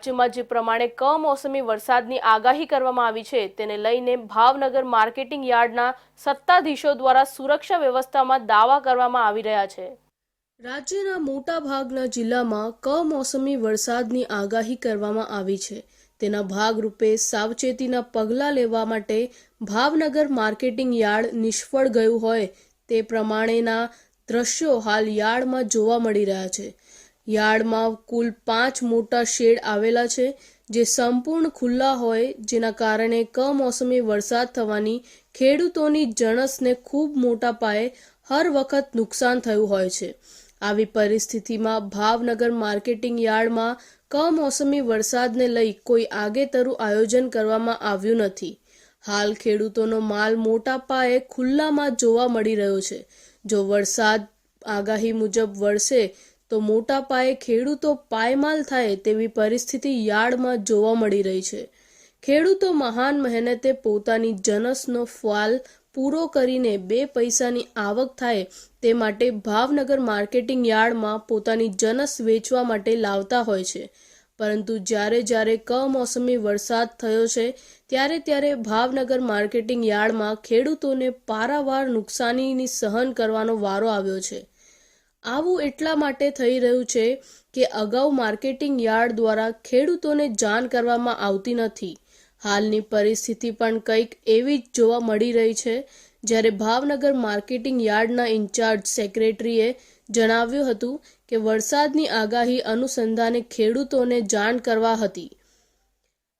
રાજ્યમાં જે પ્રમાણે કમોસમી વરસાદની આગાહી કરવામાં આવી છે, તેને લઈને ભાવનગર માર્કેટિંગ યાર્ડના સત્તાધીશો દ્વારા સુરક્ષા વ્યવસ્થામાં દાવા કરવામાં આવી રહ્યા છે. રાજ્યના મોટા ભાગના જિલ્લામાં કમોસમી વરસાદની આગાહી કરવામાં આવી છે. તેના ભાગરૂપે સાવચેતીના પગલાં લેવા માટે ભાવનગર માર્કેટિંગ યાર્ડ નિષ્ફળ ગયું હોય તે પ્રમાણેના દ્રશ્યો હાલ યાર્ડમાં જોવા મળી રહ્યા છે. યાર્ડમાં કુલ પાંચ મોટા શેડ આવેલા છે, જે સંપૂર્ણ ખુલ્લા હોય, જેના કારણે કમોસમી વરસાદ થવાની ખેડૂતોની જણસને ખૂબ મોટા પાયે હર વખત નુકસાન થયું હોય છે. આવી પરિસ્થિતિમાં ભાવનગર માર્કેટિંગ યાર્ડમાં કમોસમી વરસાદને લઈ કોઈ આગેતરું આયોજન કરવામાં આવ્યું નથી. હાલ ખેડૂતોનો માલ મોટા પાયે ખુલ્લામાં જોવા મળી રહ્યો છે. જો વરસાદ આગાહી મુજબ વરસે તો મોટા પાયે ખેડૂતો પાયમાલ થાય તેવી પરિસ્થિતિ યાર્ડમાં જોવા મળી રહી છે. ખેડૂતો મહાન મહેનતે પોતાની જનસનો ફાલ પૂરો કરીને બે પૈસાની આવક થાય તે માટે ભાવનગર માર્કેટિંગ યાર્ડમાં પોતાની જનસ વેચવા માટે લાવતા હોય છે. પરંતુ જ્યારે જ્યારે કમોસમી વરસાદ થયો છે, ત્યારે ત્યારે ભાવનગર માર્કેટિંગ યાર્ડમાં ખેડૂતોને પારાવાર નુકસાનીની સહન કરવાનો વારો આવ્યો છે. આવું એટલા માટે થઈ રહ્યું છે કે અગાઉ માર્કેટિંગ યાર્ડ દ્વારા ખેડૂતોને જાણ કરવામાં આવતી નથી. હાલની પરિસ્થિતિ પણ કંઈક એવી જ જોવા મળી રહી છે, જ્યારે ભાવનગર માર્કેટિંગ યાર્ડના ઇન્ચાર્જ સેક્રેટરીએ જણાવ્યું હતું કે વરસાદની આગાહી અનુસંધાને ખેડૂતોને જાણ કરવા હતી.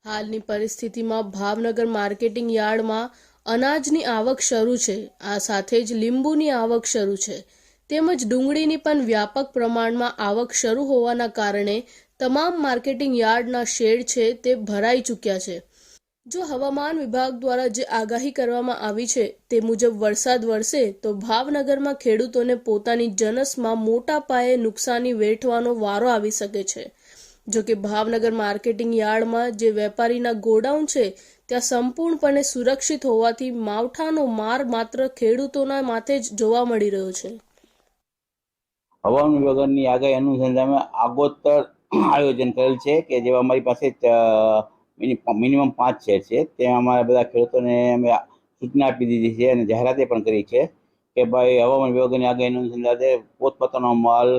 હાલની પરિસ્થિતિમાં ભાવનગર માર્કેટિંગ યાર્ડમાં અનાજની આવક શરૂ છે. આ સાથે જ લીંબુની આવક શરૂ છે. તેમજ ડુંગળીની પણ વ્યાપક પ્રમાણમાં આવક શરૂ હોવાના કારણે તમામ માર્કેટિંગ યાર્ડના શેડ છે તે ભરાઈ ચૂક્યા છે. જો હવામાન વિભાગ દ્વારા જે આગાહી કરવામાં આવી છે તે મુજબ વરસાદ વરસે તો ભાવનગરમાં ખેડૂતોને પોતાની જનસમાં મોટા પાયે નુકસાની વેઠવાનો વારો આવી શકે છે. જો કે ભાવનગર માર્કેટિંગ યાર્ડમાં જે વેપારીના ગોડાઉન છે ત્યાં સંપૂર્ણપણે સુરક્ષિત હોવાથી માવઠાનો માર માત્ર ખેડૂતોના માથે જ જોવા મળી રહ્યો છે. હવામાન વિભાગની આગાહી અનુસંધાને આગોતર આયોજન કરેલ છે કે જેમાં અમારી પાસે મિનિમમ પાંચ શેર છે. તે અમારા બધા ખેડૂતોને અમે સૂચના આપી દીધી છે અને જાહેરાતે પણ કરી છે કે ભાઈ હવામાન વિભાગની આગાહી અનુસંધાને પોતપોતાનો માલ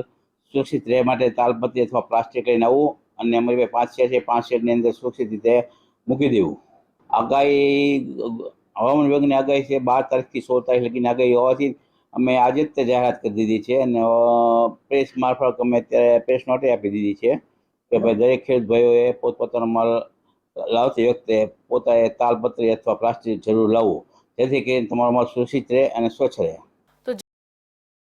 સુરક્ષિત રહે માટે તાલપત્રી અથવા પ્લાસ્ટિક લઈને આવવું અને અમારી પાસે પાંચ શેર છે. પાંચ શેરની અંદર સુરક્ષિત રીતે મૂકી દેવું. આગાહી, હવામાન વિભાગની આગાહી છે બાર તારીખથી સોળ તારીખ લગીની આગાહી હોવાથી અમે આજે જ તે જાહેરાત કરી દીધી છે અને પ્રેસ મારફત અમે અત્યારે પ્રેસ નોટે આપી દીધી છે કે ભાઈ દરેક ખેડૂત ભાઈઓએ પોતપોતાનો માલ લાવતી વખતે પોતાએ તાલપત્રી અથવા પ્લાસ્ટિક જરૂર લાવવું જેથી કરીને તમારો માલ સુરક્ષિત રહે અને સ્વચ્છ રહે.